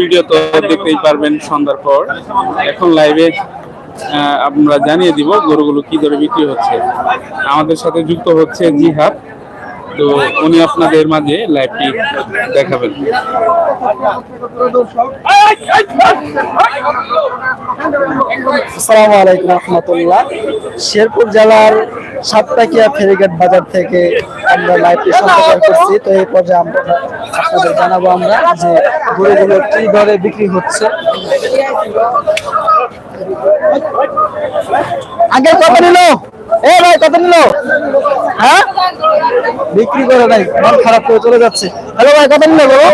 Video তো দেখতেই পারবেন সন্ধ্যার পর। এখন লাইভে আমরা জানিয়ে দিব গরুগুলো কি দরে বিক্রি হচ্ছে। আমাদের সাথে যুক্ত হচ্ছে জিহাদ। তো উনি আপনাদের মাঝে লাইভটি দেখাবেন। আসসালামু আলাইকুম রহমতুল্লাহ। শেরপুর জেলার সাতটাকিয়া ফেরিঘাট বাজার থেকে আমরা লাইভটি সম্প্রচার করছি। তো এই পর্যায়ে আমরা আপনাদের জানাব আমরা যে গরুগুলো কি দরে বিক্রি হচ্ছে। আগে কত নিল? এ ভাই কত নিল? হ্যাঁ? বিক্রি করে নাই মন খারাপ করে চলে যাচ্ছে। হ্যালো ভাই কত নিল বলো?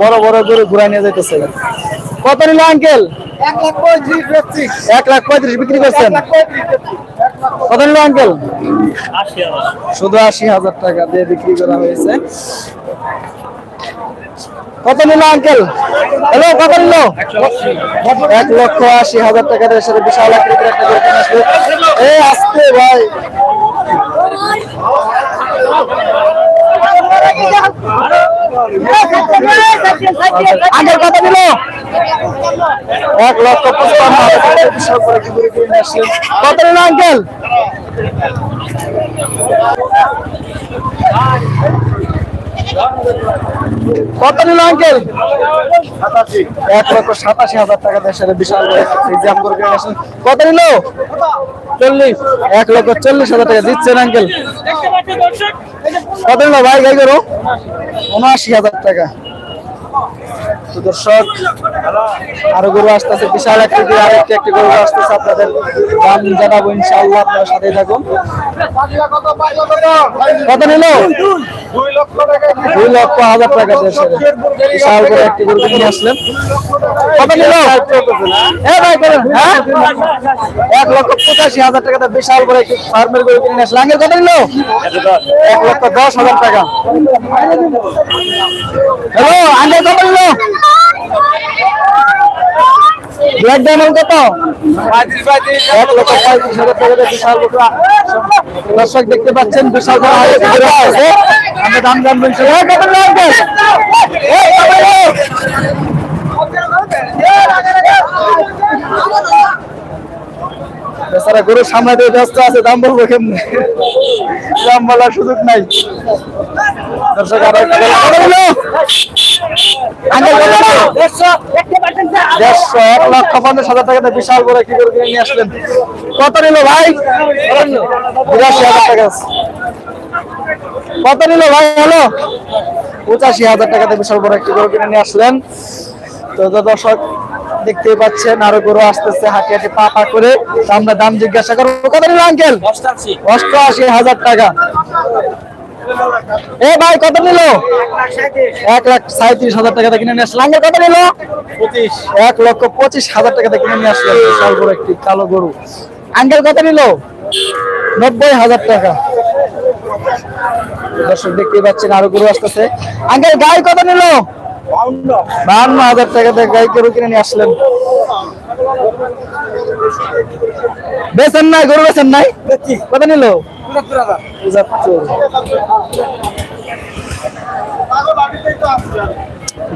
বড় বড় করে ঘুরাই নিয়ে যাইতেছে। কত নিল আঙ্কেল এক লাখ পঁয়ত্রিশ বিক্রি করছেন? কত নিল আঙ্কেল শুধু আশি হাজার টাকা দিয়ে বিক্রি করা হয়েছে। কত নিল আঙ্কেল হ্যালো কত নিল? এক লক্ষ আশি হাজার টাকা সাথে বিশাল আসলো আসতে ভাই। কত এক লক্ষ আঙ্কেল কত নিল আঙ্কেল? এক লক্ষ সাতাশি হাজার টাকা দেশের বিশাল এক্সাম করে কত নিল? চল্লিশ। এক লক্ষ চল্লিশ হাজার টাকা দিচ্ছেন আঙ্কেল। কত নিল ভাই, গাই করো উনআশি হাজার টাকা। দর্শক আরও গরু আসতেছে, বিশাল একটি দিয়ে আরেকটি একটি গরু আসতেছে আপনাদের দাম জানাব ইনশাআল্লাহ, আপনারা সাথেই থাকুন। কত নিল? দুই লক্ষ হাজার টাকা বিশাল করে একটি গরু কিনে আসলেন। কত নিল? হ্যাঁ? এক লক্ষ পঁচাশি হাজার টাকা বিশাল করে একটি ফার্মের গরু কিনে আসলেন। আগে কত নিল? এক লক্ষ দশ হাজার টাকা। হ্যালো আগে কত নিল? ব্ল্যাক ডায়মন্ড কত? এক লক্ষ পঁয়ত্রিশ হাজার টাকা দিয়ে বিশাল দর্শক দেখতে পাচ্ছেন বিশাল বড় গরু আমরা দাম? বেচারা গরু সামনে দিয়ে ব্যস্ত আছে দাম বলব কেমনে? দাম বলার সুযোগ নাই। দর্শক আরও দেড়শো এক লক্ষ পঞ্চাশ হাজার টাকাতে বিশাল বড় একটি গরু কিনে নিয়ে আসলেন। কত নিল ভাই? বিরাশি হাজার টাকা কত নিল ভাই? হলো? পঁচাশি হাজার টাকাতে বিশাল বড় একটি গরু কিনে নিয়ে আসলেন। তো তো দর্শক দেখতেই পাচ্ছেন আরও গরু আসতেছে হাঁটি হাঁটি পা পা করে। আমরা দাম জিজ্ঞাসা করব। কত নিল আঙ্কেল? অষ্টআশি হাজার টাকা। এ ভাই কত নিল? এক লাখ সাঁত্রিশ হাজার কিনে নিয়ে আসলো। কত নিল? পঁচিশ। এক লক্ষ পঁচিশ হাজার টাকা কিনে নিয়ে আসলো বিশাল বড় একটি কালো গরু। আঙ্কেল কত নিল? নব্বই হাজার টাকা। দর্শক দেখতেই পাচ্ছেন আরও গরু আসতেছে। আঙ্কেল গাই কত নিল? বাহান্ন হাজার টাকাতে গাই গরু কিনে নিয়ে আসলেন। বেছেন নাই গরু বেছেন নাই? কত নিল?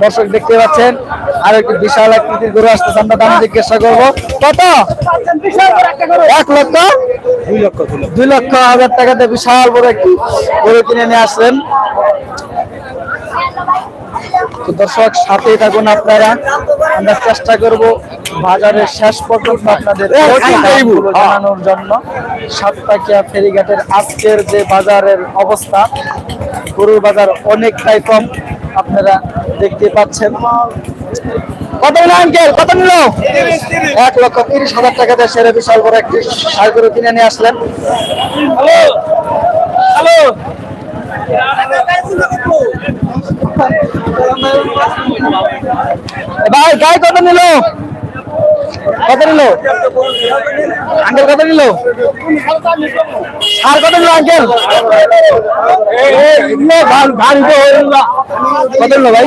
দর্শক দেখতে পাচ্ছেন, আর একটি বিশাল আকৃতির গরু আসতেছে, আমরা দাম জিজ্ঞাসা করব। কত? এক লক্ষ, দুই লক্ষ। দুই লক্ষ হাজার টাকাতে বিশাল বড় একটি গরু কিনে নিয়ে আসলেন। তো দর্শক সাথেই থাকুন আপনারা। আমরা চেষ্টা করব বাজারের শেষ পর্যন্ত আপনাদের জানানোর জন্য। সাতটাকিয়া ফেরিঘাটের আজকের যে বাজারের অবস্থা গরুর বাজার অনেকটাই কম আপনারা দেখতে পাচ্ছেন। কত নিল আঙ্কেল? কত নিল? এক লক্ষ তিরিশ হাজার টাকা দিয়ে সেরে বিশাল বড় একটি সার গরু কিনে নিয়ে আসলেন। Hello hello. ভাই গাই কত নিল কত নিল আঙ্কেল কত নিল সার কত নিল আঙ্কেল কত নিল ভাই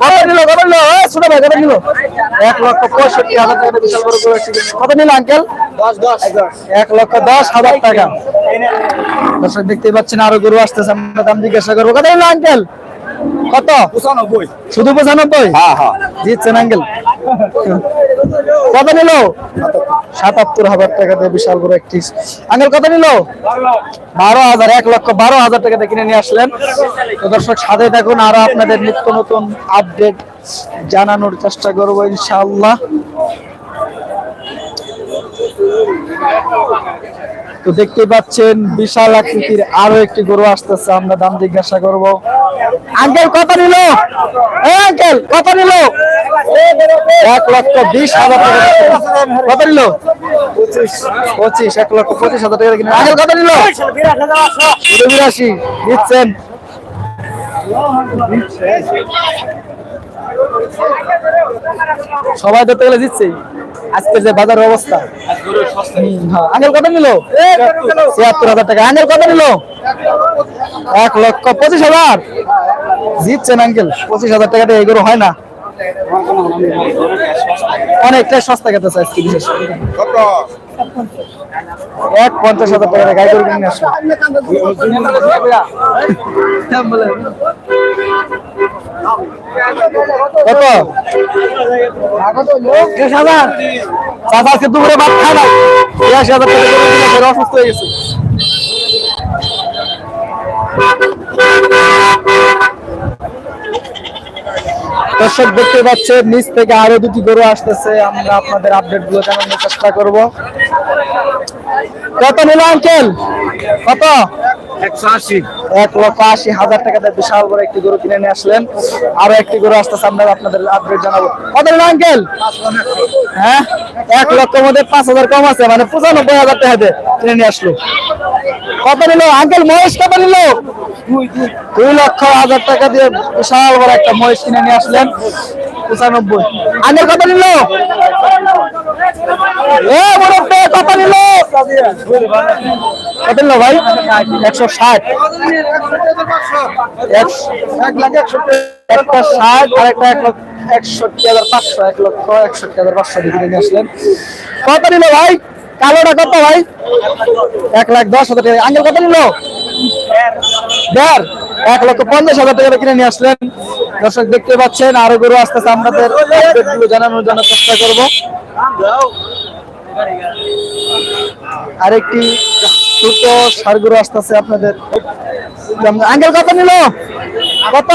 কত নিল কত নিল? ছোট ভাই কত নিল? এক লক্ষ পঁয়ষট্টি হাজার টাকা বিশাল বড় করে। কত নিল আঙ্কেল? দশ দশ। এক লক্ষ দশ হাজার টাকা। দর্শক দেখতেই পাচ্ছেন আরও গরু আসতেছে আমরা দাম জিজ্ঞাসা করব। কত নিল আঙ্কেল? কত? পঁচানব্বই। শুধু পঁচানব্বই? হ্যাঁ হ্যাঁ। দিচ্ছেন আঙ্কেল কত নিল? সাতাত্তর হাজার টাকা দিয়ে বিশাল বড় একটি আঙ্কেল কত নিল? বারো হাজার এক লক্ষ বারো হাজার টাকা দিয়ে কিনে নিয়ে আসলেন। তো দর্শক সাথে থাকুন আরও আপনাদের নিত্য নতুন আপডেট জানানোর চেষ্টা করব ইনশাআল্লাহ। তো দেখতে পাচ্ছেন বিশাল আকৃতির আরও একটি গরু আসতেছে। আমরা দাম জিজ্ঞাসা করব। আঙ্কেল কত নিল? আঙ্কেল কত নিল? এক লক্ষ বিশ হাজার টাকা। কত নিল? পঁচিশ এক লক্ষ পঁচিশ হাজার টাকা কিনে। আঙ্কেল কত নিল? বিরাশি দিচ্ছেন সবাই ধরতে গেলে দিচ্ছে আজকে যে বাজারের অবস্থা। হ্যাঁ। কত নিল? ছিয়াত্তর হাজার টাকা। আঙ্কেল কত নিল? এক লক্ষ পঁচিশ হাজার। জিতছেন আঙ্কেল, পঁচিশ হাজার টাকা দিয়ে এগুলো হয় না। অনেকটাই সস্তা খেতেছে আজকে বিশেষ। এক পঞ্চাশ হাজার টাকা গাড়ি করে কিনে আসো কত? বিশ হাজার। চাচা আজকে দুপুরে ভাত খায় না। বিরাশি হাজার টাকা অসুস্থ হয়ে গেছে। দর্শক দেখতে পাচ্ছেন নিচ থেকে আরও দুটি গরু আসতেছে। আমরা আপনাদের আপডেটগুলো জানানোর চেষ্টা করব। কত নিল আঙ্কেল? কত? একশো আশি। এক লক্ষ আশি হাজার টাকা বিশাল বড় একটি গরু কিনে নিয়ে আসলেন। আরও একটি গরু আসতেছে আমরা আপনাদের আপডেট জানাব। কত নিল আঙ্কেল? হ্যাঁ? এক লক্ষের মধ্যে পাঁচ হাজার কম আছে মানে পঁচানব্বই হাজার টাকা দিয়ে কিনে নিয়ে আসলো। কত নিল? আঙ্কেল মহেশ কত নিল? দুই লক্ষ হাজার টাকা দিয়ে বিশাল বড় একটা মহেশ কিনে নিয়ে আসলেন। পঁচানব্বই। আঙ্কেল, কত নিল? কত ভাই? একশো ষাট। ষাট একটা এক লক্ষ হাজার পাঁচশো, এক লক্ষ একষট্টি হাজার পাঁচশো কিনে নিয়ে আসলেন। কত নিল ভাই? কালোটা কত ভাই? এক লাখ দশ হাজার টাকা। আঙ্গেল কত নিল? এক লক্ষ পঞ্চাশ হাজার টাকা কিনে নিয়ে আসলেন। দর্শক, দেখতে পাচ্ছেন, আরও গরু আসতেছে। আপনাদের update গুলো জানানোর জন্য চেষ্টা করব। আরেকটি ছোট সার গরু আসতেছে আপনাদের। আঙ্গেল কত নিল? কত?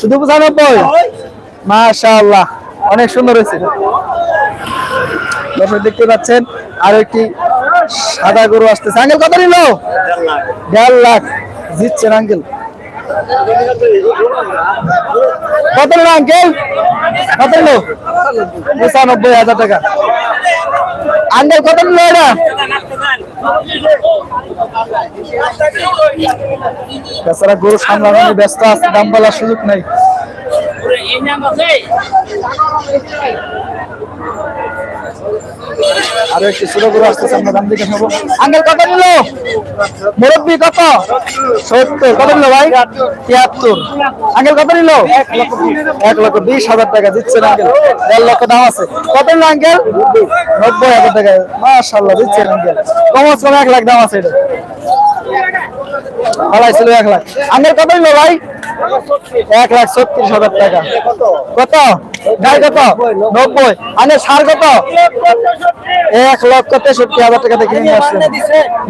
শুধু পঁচানব্বই? মাশাআল্লাহ, অনেক সুন্দর হয়েছে। দর্শক দেখতে পাচ্ছেন, আর একটি সাদা গরু আসতেছে। আঙ্কেল, কত নিল? দেড় লাখ। জিতছেন আঙ্কেল। কত নিল আঙ্কেল? কত নিল? পঁচানব্বই হাজার টাকা। আঙ্কেল, কত নিল এটা? তাছাড়া গরু সামলানো ব্যস্ত আছে, দাম বলার সুযোগ নাই। আরও একটু ছোট করে আসতেছে আমরা দাম দিকে নেব। আঙ্কেল কত নিল? মুরব্বী কত? সত্তর। কত নিল ভাই? তিয়াত্তর। আঙ্কেল কত নিল? এক লক্ষ বিশ হাজার টাকা দিচ্ছেন আঙ্কেল। দেড় লক্ষ দাম আছে। কত নিল আঙ্কেল? নব্বই হাজার টাকা। মাশাল্লাহ দিচ্ছেন আঙ্কেল। কমস কম এক লাখ দাম আছে এটা। ভালাই ছিল এক লাখ। আঙ্কেল কত নিল ভাই? এক লাখ ছত্রিশ হাজার টাকা। কত? গাই কত? নব্বই। আঙ্কেল সার কত? এক লক্ষ তেষট্টি হাজার টাকা দেখে নিয়ে আসলেন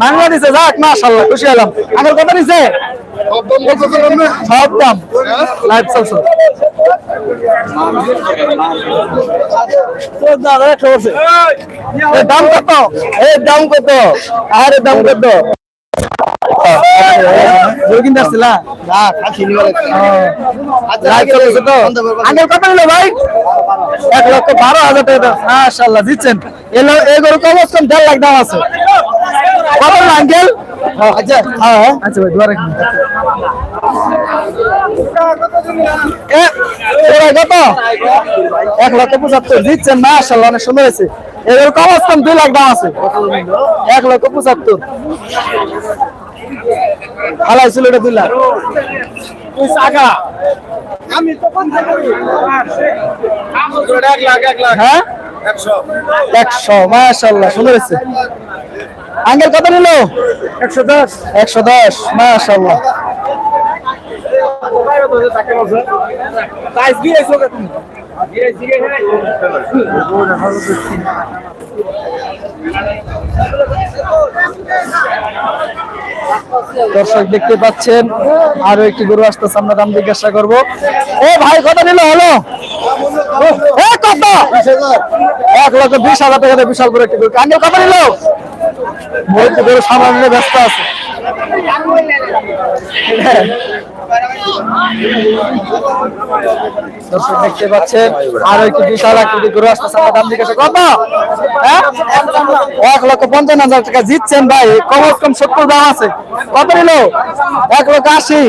বাংলা দিছে, যাক মাশাল্লাহ খুশি হলাম। আঙ্কেল কত নিছে সব দাম। লাইভ চলছে। দাম কত? এর দাম কত? আরে, দাম কত? ভাই এক লক্ষ বারো হাজার টাকা দিচ্ছেন। এলো এই গরু কম কম দেড় লাখ দাম আছে কত আঙ্কেল হ্যাঁ আচ্ছা ভাই দোয়া রাখুন এ, এবার কত এক লক্ষ পঁচাত্তর দিচ্ছেন মাশাল্লাহ অনেক সুন্দর হয়েছে এবার কম কম দুই লাখ দাম আছে এক লক্ষ পঁচাত্তর হালাই ছিল এটা দুই লাখ। তুই সাগা আমি তো এক লাখ এক লাখ। হ্যাঁ? একশো। মাশাল্লাহ সুন্দর হয়েছে। আঙ্কেল কত নিল? একশো দশ। একশো দশ মাশাল্লাহ দর্শক দেখতে পাচ্ছেন, আরও একটি গরু আসতেছে, আমরা দাম জিজ্ঞাসা করব। ও ভাই, কত নিল? হলো? এক লক্ষ বিশ হাজার টাকা বিশাল করে একটি গরু। আঙ্কেল, কত নিল? সামান্য ব্যস্ত আছে। দর্শক দেখতে পাচ্ছেন, আরও একটি বিশাল আকৃতি গরু আসতেছে আমরা দাম জিজ্ঞাসা কত হ্যাঁ? এক লক্ষ পঞ্চান্ন হাজার টাকা জিতছেন ভাই কম কম সত্তর দাম আছে। কত নিল? এক লক্ষ আশি।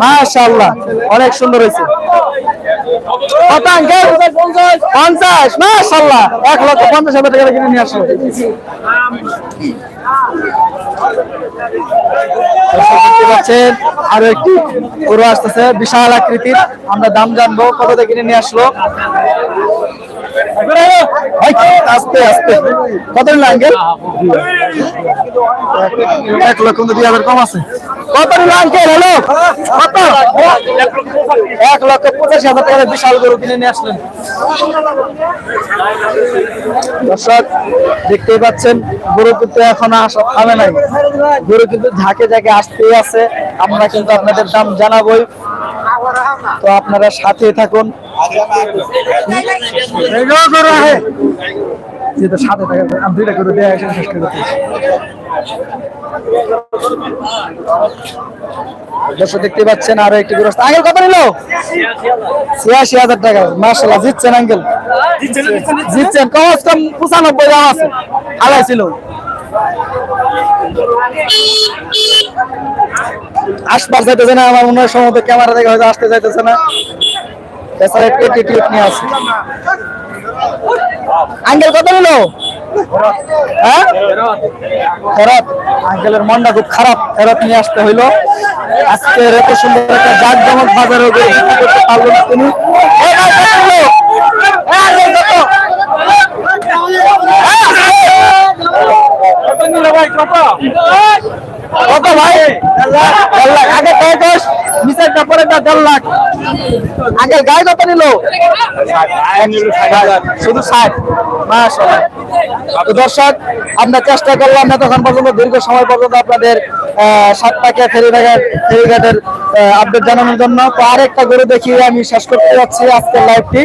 মাশাআল্লাহ, অনেক সুন্দর হয়েছে। এক পঞ্চাশ হাজার কিনে নিয়ে আসলো। আরও একটি গরু আসতেছে, বিশাল আকৃতির। আমরা দাম জানব কত কিনে নিয়ে আসলো। আস্তে আস্তে। কত নিল আঙ্কেল এক লক্ষ দুই হাজার কম আছে। কত নিল আঙ্কেল হ্যালো? কত? এক লক্ষ পঁচাশি হাজার টাকা বিশাল গরু কিনে নিয়ে আসলেন। দর্শক দেখতেই পাচ্ছেন গরু কিন্তু এখন আসা থামে নাই। গরু কিন্তু ঝাঁকে ঝাঁকে আসতেই আছে। আমরা কিন্তু আপনাদের দাম জানাবোই। তো আপনারা সাথে থাকুন। সাথে দেখতে পাচ্ছেন আরও একটি গরু আসছে। আঙ্কেল কত নিল? ছিয়াশি হাজার টাকা। মার্শাল্লাহ জিতছেন আঙ্কেল। জিতছেন, কমস কম পঁচানব্বই আছে। আলাই ছিল আসবার যাইতেছে না, আমার মনে হয় সম্ভবত ক্যামেরা থেকে হয়তো আসতে যাইতেছে না। এছাড়া একটু নিয়ে আঙ্কেল হ্যাঁ? আঙ্কেলের মনটা খুব খারাপ নিয়ে আসতে হইল। আজকে না? কত ভাই? দেড় লাখ আগে কয় দশ নিচের কাপড়ে দেড় লাখ। আগে গায়ে কত নিল? শুধু ষাট। দর্শক, আমরা চেষ্টা করলাম তখন পর্যন্ত, দীর্ঘ সময় পর্যন্ত আপনাদের সাতটাকে ফেরিঘাটের ফেরিঘাটের আপডেট জানানোর জন্য। তো আরেকটা গরু দেখিয়ে আমি শেষ করতে যাচ্ছি আজকের লাইভটি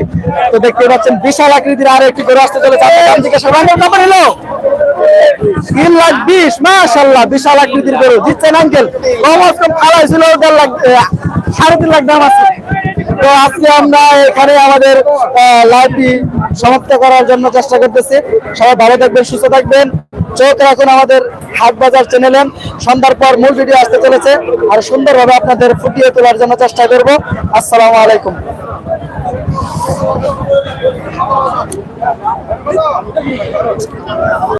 তো দেখতে পাচ্ছেন, বিশাল আকৃতির আর একটি গরু আসতে চলেছে। আপনার নিল? তিন লাখ বিশাল তো আজকে আমরা এখানে আমাদের সমাপ্ত করার জন্য চেষ্টা করতেছি। সবাই ভালো থাকবেন, সুস্থ থাকবেন। চোখ রাখুন আমাদের হাট বাজার চ্যানেলে সন্ধ্যার পর মূল ভিডিও আসতে চলেছে। আর সুন্দরভাবে আপনাদের ফুটিয়ে তোলার জন্য চেষ্টা করব। আসসালামু আলাইকুম।